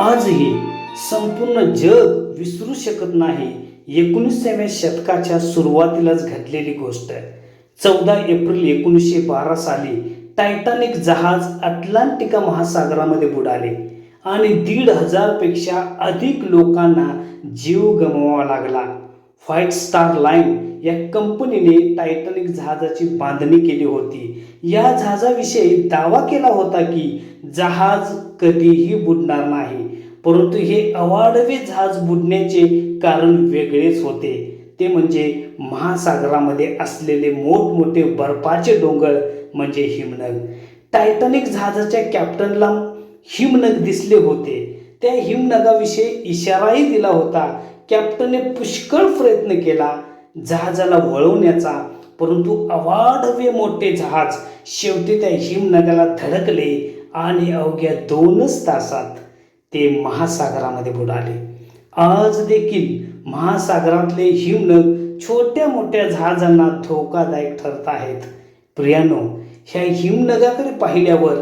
आजही संपूर्ण जग विसरू शकत नाही. एकोणीसाव्या शतकाच्या सुरुवातीलाच घडलेली गोष्ट चौदा एप्रिल एकोणीसशे बारा साली टायटॅनिक जहाज अटलांटिका महासागरामध्ये बुडाले आणि दीड हजारपेक्षा अधिक लोकांना जीव गमवावा लागला. फाईट स्टार लाईन या कंपनीने टायटॅनिक जहाजाची बांधणी केली होती. या जहाजाविषयी दावा केला होता की जहाज कधीही बुडणार नाही परंतु हे अवाढवे जहाज बुडण्याचे कारण वेगळेच होते. ते म्हणजे महासागरामध्ये असलेले मोठमोठे बर्फाचे डोंगर म्हणजे हिमनग. टायटॅनिक जहाजाच्या कॅप्टनला हिमनग दिसले होते. त्या हिमनगाविषयी इशाराही दिला होता. कॅप्टनने पुष्कळ प्रयत्न केला. जहाजाला वळवण्याचा परंतु अवाढव्य मोठे जहाज शेवटी त्या हिमनगाला धडकले आणि अवघ्या दोनच तासात ते महासागरामध्ये बुडाले. आज देखील महासागरातले हिमनग छोट्या मोठ्या जहाजांना धोकादायक ठरत आहेत. प्रियानो ह्या हिमनगाकडे पाहिल्यावर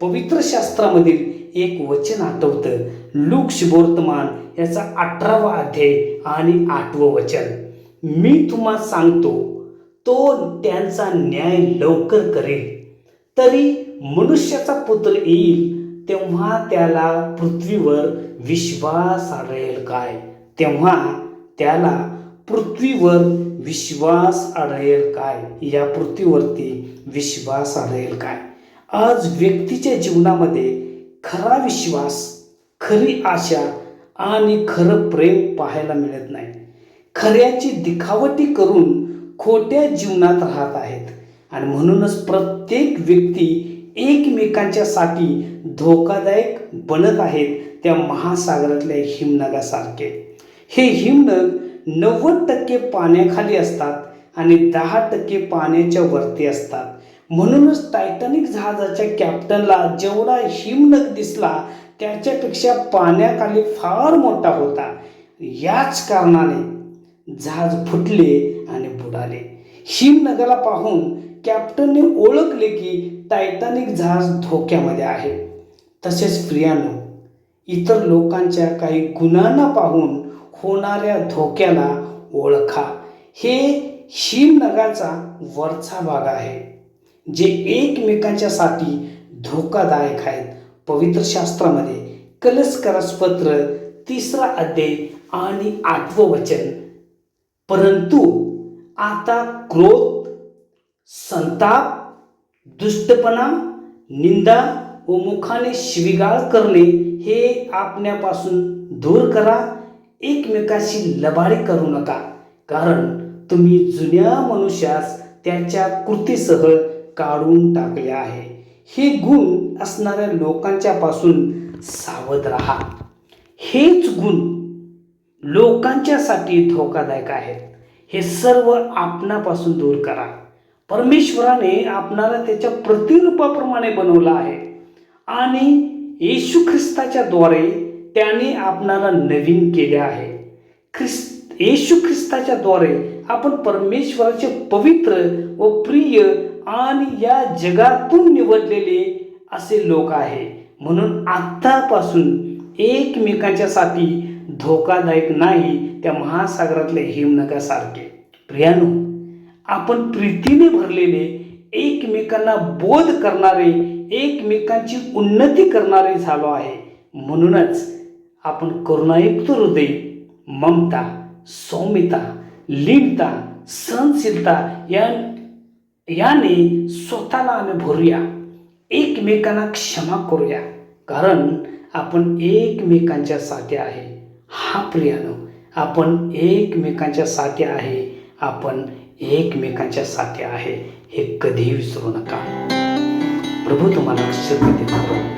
पवित्र शास्त्रामधील एक वचन आठवतं. लुक्ष बोर्तमान याचा अठरावा अध्याय आणि आठवं वचन. मी तुम्हाला सांगतो तो त्यांचा न्याय लवकर करेल. तरी मनुष्याचा पुत्र येईल तेव्हा त्याला पृथ्वीवर विश्वास आढळेल काय? तेव्हा त्याला पृथ्वीवर विश्वास आढळेल काय? या पृथ्वीवरती विश्वास आढळेल काय? आज व्यक्तीच्या जीवनामध्ये खरा विश्वास खरी आशा आणि खरं प्रेम पाहायला मिळत नाही. खऱ्याची दिखावटी करून खोट्या जीवनात राहत आहेत. आणि म्हणूनच प्रत्येक व्यक्ती एकमेकांच्यासाठी धोकादायक बनत आहेत त्या महासागरातल्या हिमनगासारखे. हे हिमनग नव्वद टक्के पाण्याखाली असतात आणि दहा टक्के पाण्याच्या वरती असतात. म्हणूनच टायटॅनिक जहाजाच्या कॅप्टनला जेवढा हिमनग दिसला त्याच्यापेक्षा पाण्याखाली फार मोठा होता. याच कारणाने जहाज फुटले आणि बुडाले. हिमनगाला पाहून कॅप्टनने ओळखले की टायटॅनिक जहाज धोक्यामध्ये आहे. तसेच प्रियानो इतर लोकांच्या काही गुणांना पाहून होणाऱ्या धोक्याला ओळखा. हे हिमनगाचा वरचा भाग आहे जे एकमेकांच्या साठी धोकादायक आहेत. पवित्र शास्त्रामध्ये कलस्करस पत्र तिसरा अध्याय आणि आठवं वचन. परंतु आता क्रोध संताप दुष्टपणा निंदा व मुखाने शिविगाळ करणे हे आपण्यापासून दूर करा. एकमेकाशी लबाडी करू नका. कारण तुम्ही जुन्या मनुष्यास त्याच्या कृतीसह काढून टाकले आहे. हे गुण असणाऱ्या लोकांच्या पासून सावध राहा. हेच गुण लोकांच्यासाठी धोकादायक आहेत. हे सर्व आपणापासून दूर करा. परमेश्वराने आपणाला त्याच्या प्रतिरूपाप्रमाणे बनवलं आहे. आणि येशू ख्रिस्ताच्या द्वारे त्याने आपणाला नवीन केले आहे. ख्रिस्त येशू ख्रिस्ताच्या द्वारे आपण परमेश्वराचे पवित्र व प्रिय आणि या जगातून निवडलेले असे लोक आहे. म्हणून आत्तापासून एकमेकांच्यासाठी धोकादायक नाही त्या महासागरातल्या हिमनगासारखे. प्रियानो आपण प्रीतीने भरलेले एकमेकांना बोध करणारे एकमेकांची उन्नती करणारे झालो आहे. म्हणूनच आपण करुणायुक्त हृदय ममता सौम्यता लीनता सहनशीलता या याने स्वतःला आम्ही भरूया. एकमेकांना क्षमा करूया. कारण आपण एकमेकांच्या साठी आहे. हा प्रियानो आपण एकमेकांच्या साथी आहे आपण एकमेकांच्या साथी आहे हे कधीही विसरू नका. प्रभू तुम्हाला आशीर्वाद देतो.